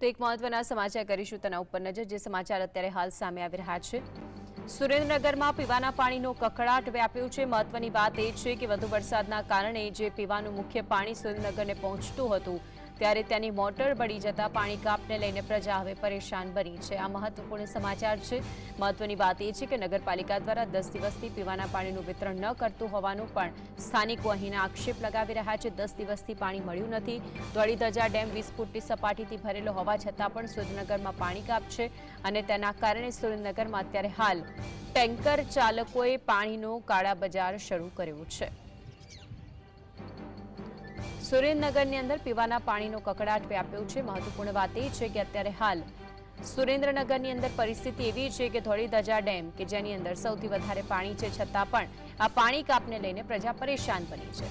તો એક મહત્વના સમાચાર કરીશું તેના ઉપર નજર, જે સમાચાર અત્યારે હાલ સામે આવી રહ્યા છે. સુરેન્દ્રનગરમાં પીવાના પાણીનો કકળાટ વ્યાપ્યો છે. મહત્વની વાત એ છે કે વધુ વરસાદના કારણે જે પીવાનું મુખ્ય પાણી સુરેન્દ્રનગરને પહોંચતું હતું ત્યારે તેની મોટર બળી જતા પાણી કાપને લઈને પ્રજા હવે પરેશાન બની છે. આ મહત્વપૂર્ણ સમાચાર છે. મહત્વની વાત એ છે કે નગરપાલિકા દ્વારા દસ દિવસથી પીવાના પાણીનું વિતરણ ન કરતું હોવાનું પણ સ્થાનિકો અહીંના આક્ષેપ લગાવી રહ્યા છે. દસ દિવસથી પાણી મળ્યું નથી. ધોળીધજા ડેમ વીસ ફૂટની સપાટીથી ભરેલો હોવા છતાં પણ સુરેન્દ્રનગરમાં પાણી કાપ છે અને તેના કારણે સુરેન્દ્રનગરમાં અત્યારે હાલ ટેન્કર ચાલકોએ પાણીનો કાળા બજાર શરૂ કર્યો છે. સુરેન્દ્રનગરની અંદર પીવાના પાણીનો કકડાટ વ્યાપ્યો છે. મહત્વપૂર્ણ વાત એ છે કે અત્યારે હાલ સુરેન્દ્રનગરની અંદર પરિસ્થિતિ એવી છે કે ધોળી ધજા ડેમ, કે જેની અંદર સૌથી વધારે પાણી છે, છતાં પણ આ પાણી કાપને લઈને પ્રજા પરેશાન બની છે.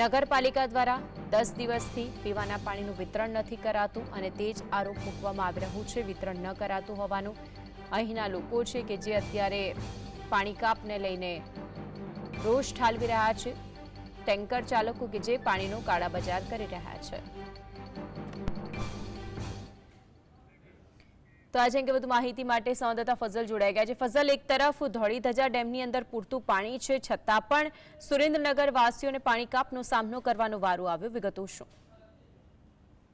નગરપાલિકા દ્વારા દસ દિવસથી પીવાના પાણીનું વિતરણ નથી કરાતું અને તે જ આરોપ મૂકવામાં આવી રહ્યું છે. વિતરણ ન કરાતું હોવાનું અહીંના લોકો છે કે જે અત્યારે પાણી કાપને લઈને રોષ ઠાલવી રહ્યા છે. ટેન્કર ચાલકો કે જે પાણીનો કાળા બજાર કરી રહ્યા છે. તો આજે અંગે વધુ માહિતી માટે સંવાદદાતા ફઝલ જોડાઈ ગયા છે. ફઝલ, એક તરફ ધોળીધજા ડેમની અંદર પૂરતું પાણી છે, છતાં પણ સુરેન્દ્રનગર વાસીઓને પાણી કાપનો સામનો કરવાનો વારો આવ્યો. વિગતો શું?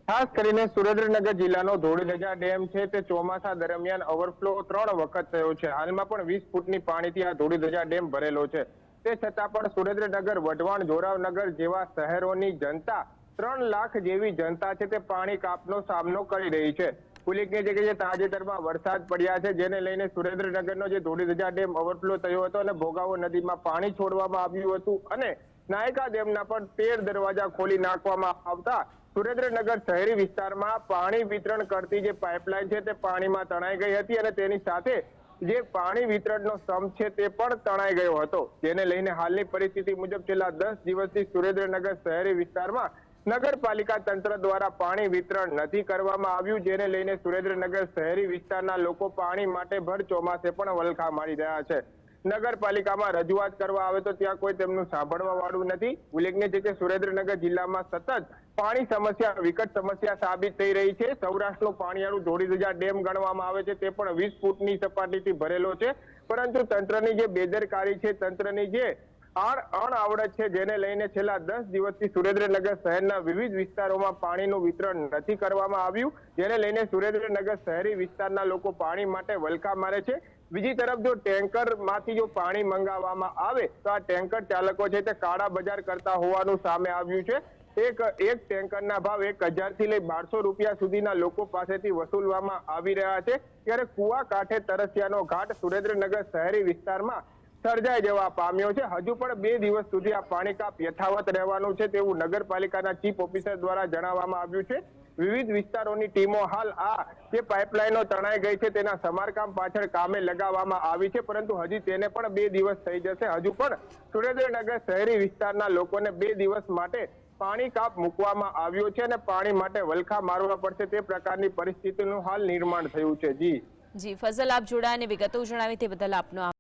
ખાસ કરીને સુરેન્દ્રનગર જિલ્લાનો ધોળીધજા ડેમ છે તે ચોમાસા દરમિયાન ઓવરફ્લો ત્રણ વખત થયો છે. હાલમાં પણ વીસ ફૂટની પાણીથી આ ધોળીધજા ડેમ ભરેલો છે. તે છતાં પણ સુરેન્દ્રનગર, વઢવાણ, જોરાવનગર જેવા શહેરોની જનતા ત્રણ લાખ જેવી જનતા છે તે પાણી કાપનો સામનો કરી રહી છે. ઉલ્લેખનીય છે કે જે તાજેતરમાં વરસાદ પડ્યા છે, જેને લઈને સુરેન્દ્રનગરનો જે ધોળીધજા ડેમ ઓવરફ્લો થયો હતો અને ભોગાવો નદીમાં પાણી છોડવામાં આવ્યું હતું અને નાયકા ડેમના પણ તેર દરવાજા ખોલી નાખવામાં આવતા સુરેન્દ્રનગર શહેરી વિસ્તારમાં પાણી વિતરણ કરતી જે પાઇપલાઇન છે તે પાણીમાં તણાઈ ગઈ હતી અને તેની સાથે જે પાણી વિતરણનો સ્તંભ છે તે પણ તણાઈ ગયો હતો. જેને લઈને હાલની પરિસ્થિતિ મુજબ છેલ્લા દસ દિવસથી સુરેન્દ્રનગર શહેરી વિસ્તારમાં નગરપાલિકા તંત્ર દ્વારા પાણી વિતરણ નથી કરવામાં આવ્યું, જેને લઈને સુરેન્દ્રનગર શહેરી વિસ્તારના લોકો પાણી માટે ભર ચોમાસે પણ વલખા મારી રહ્યા છે. નગરપાલિકામાં રજૂઆત કરવા આવે તો ત્યાં કોઈ તેમનું સાંભળવા વાળું નથી. ઉલ્લેખનીય છે કે સુરેન્દ્રનગર જિલ્લામાં સતત પાણી સમસ્યા, વિકટ સમસ્યા સાબિત થઈ રહી છે. સૌરાષ્ટ્રનું પાણીયાળું ધોળીધજા ડેમ ગણવામાં આવે છે. તે પણ વીસ ફૂટની સપાટીથી ભરેલો છે. પરંતુ તંત્રની જે બેદરકારી છે, તંત્રની જે આણ અણઆવડત છે જેને લઈને છેલ્લા દસ દિવસથી સુરેન્દ્રનગર શહેરના વિવિધ વિસ્તારોમાં પાણીનું વિતરણ નથી કરવામાં આવ્યું, જેને લઈને સુરેન્દ્રનગર શહેરી વિસ્તારના લોકો પાણી માટે વલખા મારે છે. બીજી તરફ જો ટેન્કરમાંથી જો પાણી મંગાવવામાં આવે, તો આ ટેન્કર ચાલકો છે તે કાળા બજાર કરતા હોવાનું સામે આવ્યું છે. એક એક ટેન્કરના ભાવ એક હજારથી લઈ બારસો રૂપિયા સુધીના લોકો પાસેથી વસૂલવામાં આવી રહ્યા છે. ત્યારે કુવા કાંઠે તરસિયાનો ઘાટ સુરેન્દ્રનગર શહેરી વિસ્તારમાં સર્જાઈ જવા પામ્યો છે. હજુ પણ બે દિવસ સુધી આ પાણી કાપ યથાવત રહેવાનું છે તેવું નગરપાલિકાના ચીફ ઓફિસર દ્વારા જણાવવામાં આવ્યું છે. વિવિધ વિસ્તારોની ટીમો હાલ આ જે પાઇપલાઇનો તણાઈ ગઈ છે તેના સમારકામ પાછળ કામે લગાવવામાં આવી છે, પરંતુ હજી તેને પણ બે દિવસ થઈ જશે. હજુ પણ સુરેન્દ્રનગર શહેરી વિસ્તારના લોકોને બે દિવસ માટે પાણી કાપ મૂકવામાં આવ્યો છે અને પાણી માટે વલખા મારવા પડશે તે પ્રકારની પરિસ્થિતિનું હાલ નિર્માણ થયું છે. જી. જી, ફઝલ આપ જોડાયા વિગતો જણાવી તે બદલ આપનો